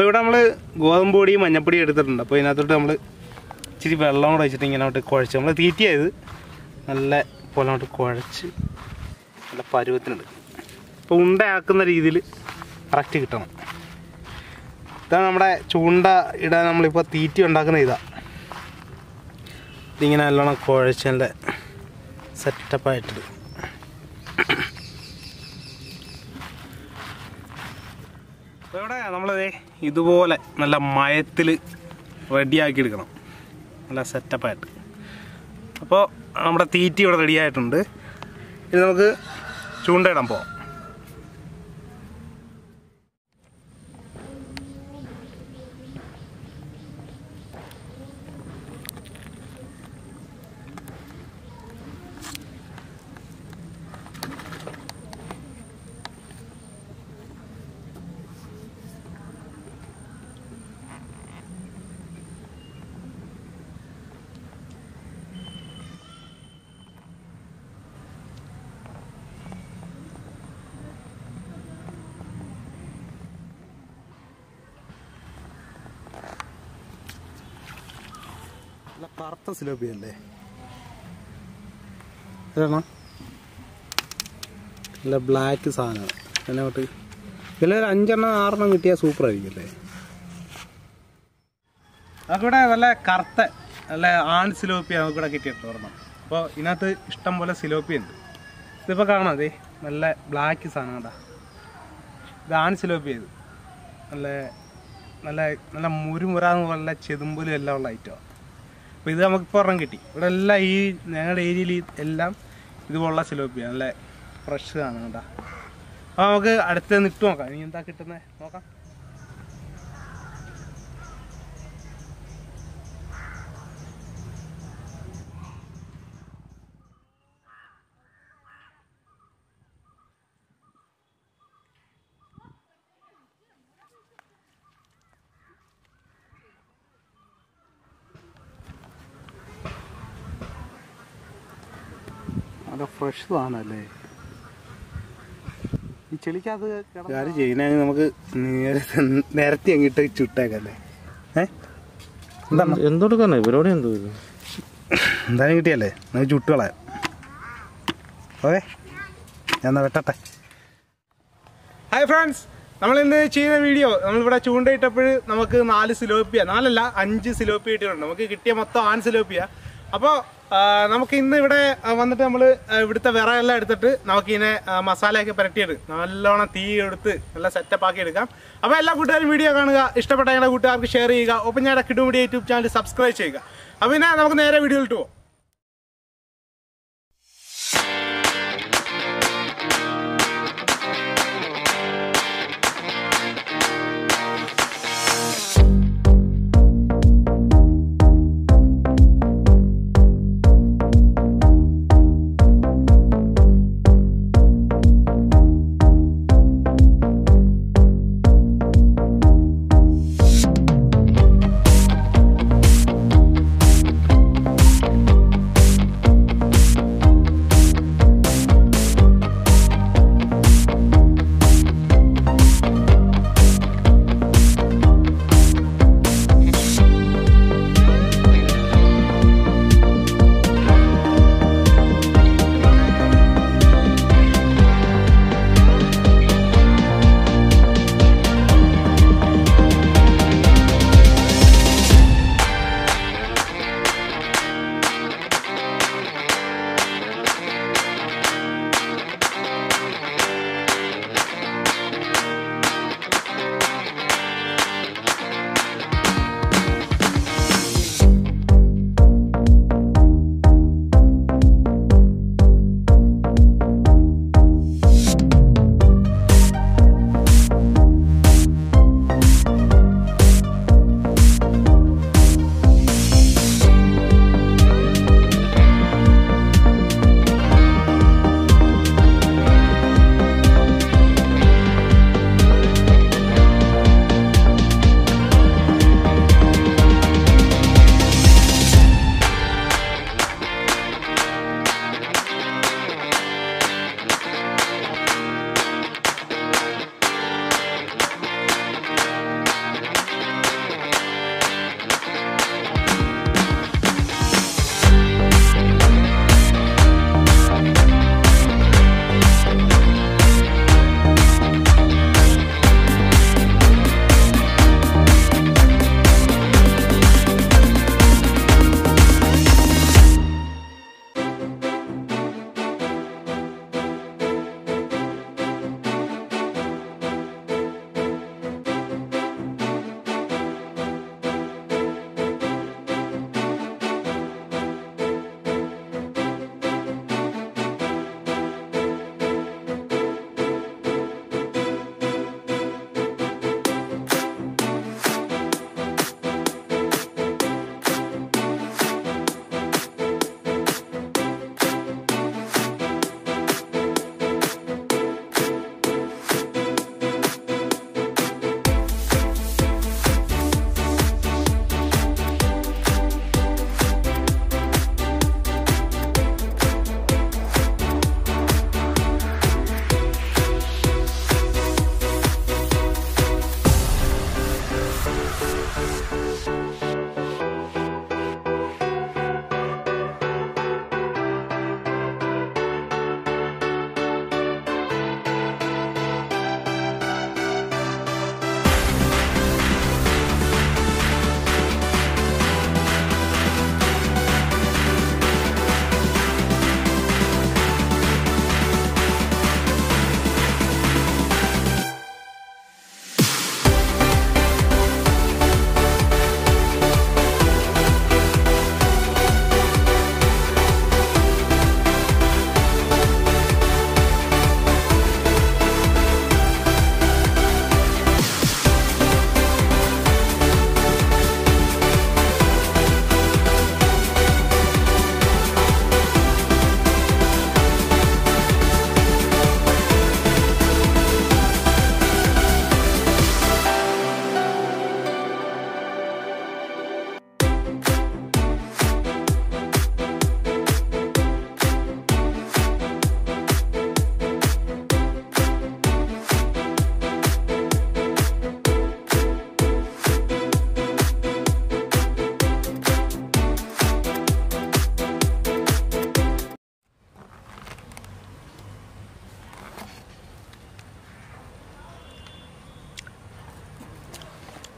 അപ്പോൾ ഇവിടെ നമ്മൾ ഗോതമ്പ് പൊടിയും മഞ്ഞപ്പൊടിയും എടുത്തിട്ടുണ്ട്. അപ്പോൾ ഇതിനകത്തോട്ട് നമ്മൾ ഇച്ചിരി വെള്ളം കൂടെ വെച്ചിട്ട് ഇങ്ങനെ അങ്ങോട്ട് കുഴച്ച് നമ്മൾ തീറ്റിയായത് നല്ല പോലെ അങ്ങോട്ട് കുഴച്ച് നല്ല പരുവത്തിനുണ്ട്. അപ്പോൾ ഉണ്ടയാക്കുന്ന രീതിയിൽ കറക്റ്റ് കിട്ടണം. ഇതാണ് നമ്മുടെ ചൂണ്ട ഇടാൻ നമ്മളിപ്പോൾ തീറ്റി ഉണ്ടാക്കുന്ന ഇതാ. ഇതിങ്ങനെ നല്ലോണം കുഴച്ച് നല്ല സെറ്റപ്പായിട്ടിട്ട് അപ്പോൾ ഇവിടെ നമ്മളത് ഇതുപോലെ നല്ല മയത്തിൽ റെഡിയാക്കി എടുക്കണം. നല്ല സെറ്റപ്പായിട്ട് അപ്പോൾ നമ്മുടെ തീറ്റി ഇവിടെ റെഡിയായിട്ടുണ്ട് ഇനി നമുക്ക് ചൂണ്ടയിടാൻ പോവാം. കറുത്ത സിലോപ്പി അല്ലേ ഇതാണോ നല്ല ബ്ലാക്ക് സാധനമാണ്. അതിനോട്ട് ഒരു അഞ്ചെണ്ണം ആറെണ്ണം കിട്ടിയാൽ സൂപ്പർ ആയിരിക്കും അല്ലേ? നമുക്കിവിടെ നല്ല കറുത്ത നല്ല ആൺ സിലോപ്പി നമുക്കിവിടെ കിട്ടിയിട്ടുണ്ട് ഒരെണ്ണം. അപ്പോൾ ഇതിനകത്ത് ഇഷ്ടം പോലെ സിലോപ്പി ഉണ്ട്. ഇതിപ്പോൾ കാണാം അതെ നല്ല ബ്ലാക്ക് സാധനം കേട്ടാ ഇത് ആൺ സിലോപ്പി ഇത്. നല്ല നല്ല നല്ല മുരുമുരാന്ന് നല്ല ചെതുമ്പലും എല്ലാം ഉള്ള ഐറ്റമാണ് അപ്പോൾ ഇത് നമുക്ക് ഒരെണ്ണം കിട്ടി. ഇവിടെ എല്ലാം ഈ ഞങ്ങളുടെ ഏരിയയിൽ എല്ലാം ഇതുപോലുള്ള സിലോപ്പിയ. നല്ല ഫ്രഷ് ആണ് കേട്ടോ. അപ്പോൾ നമുക്ക് അടുത്ത് നിട്ട് നോക്കാം. ഇനി എന്താ കിട്ടുന്നത് നോക്കാം. നല്ല ഫ്രഷ് സാധനമല്ലേ? ഈ ചെളിക്കത് കാര്യം ചെയ്യുന്നതിന് നമുക്ക് നേരെ നേരത്തെ അങ്ങോട്ട് ചുട്ടേക്കല്ലേ? ഏ? എന്താണ് എന്തെടുക്കാനാ ഇവരോട് എന്തോ എന്തായാലും കിട്ടിയല്ലേ? നമുക്ക് ചുട്ടുകളയാം ഓക്കെ. ഞാൻ എന്നാ വെട്ടട്ടെ. ഹായ് ഫ്രണ്ട്സ് നമ്മൾ ഇന്ന് ചെയ്യുന്ന വീഡിയോ നമ്മളിവിടെ ചൂണ്ടയിട്ടപ്പോൾ നമുക്ക് നാല് സിലോപ്പിയ നാലല്ല അഞ്ച് സിലോപ്പിയ കിട്ടിയിട്ടുണ്ട് നമുക്ക് കിട്ടിയ മൊത്തം ആൺ സിലോപ്പിയ. അപ്പോൾ നമുക്ക് ഇന്ന് ഇവിടെ വന്നിട്ട് നമ്മൾ ഇവിടുത്തെ വിറയെല്ലാം എടുത്തിട്ട് നമുക്കിതിനെ ആ, മസാലയൊക്കെ പുരട്ടിയെടുക്കും നല്ലോണം തീ എടുത്ത് നല്ല സെറ്റപ്പ് ആക്കി എടുക്കാം. അപ്പോൾ എല്ലാ കൂട്ടുകാരും വീഡിയോ കാണുക ഇഷ്ടപ്പെട്ട ഞങ്ങളുടെ കൂട്ടുകാർക്ക് ഷെയർ ചെയ്യുക ഒപ്പം ഞങ്ങളുടെ കിടുമുടി യൂട്യൂബ് ചാനൽ സബ്സ്ക്രൈബ് ചെയ്യുക. അപ്പോൾ പിന്നെ നമുക്ക് നേരെ വീഡിയോ ഇട്ട് പോകാം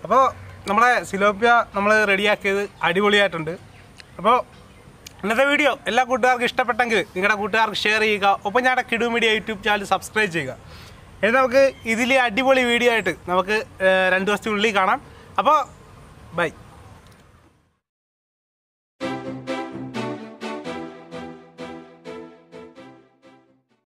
അപ്പോൾ നമ്മളെ സിലോപ്പിയ നമ്മൾ റെഡിയാക്കിയത് അടിപൊളിയായിട്ടുണ്ട്. അപ്പോൾ ഇന്നത്തെ വീഡിയോ എല്ലാ കൂട്ടുകാർക്കും ഇഷ്ടപ്പെട്ടെങ്കിൽ നിങ്ങളുടെ കൂട്ടുകാർക്ക് ഷെയർ ചെയ്യുക. ഒപ്പം ഞങ്ങളുടെ Kidu media YouTube channel subscribe ചെയ്യുക. ഇനി നമുക്ക് ഇതിലെ അടിപൊളി വീഡിയോ ആയിട്ട് നമുക്ക് രണ്ട് ദിവസത്തിനുള്ളിൽ കാണാം. അപ്പോൾ ബൈ.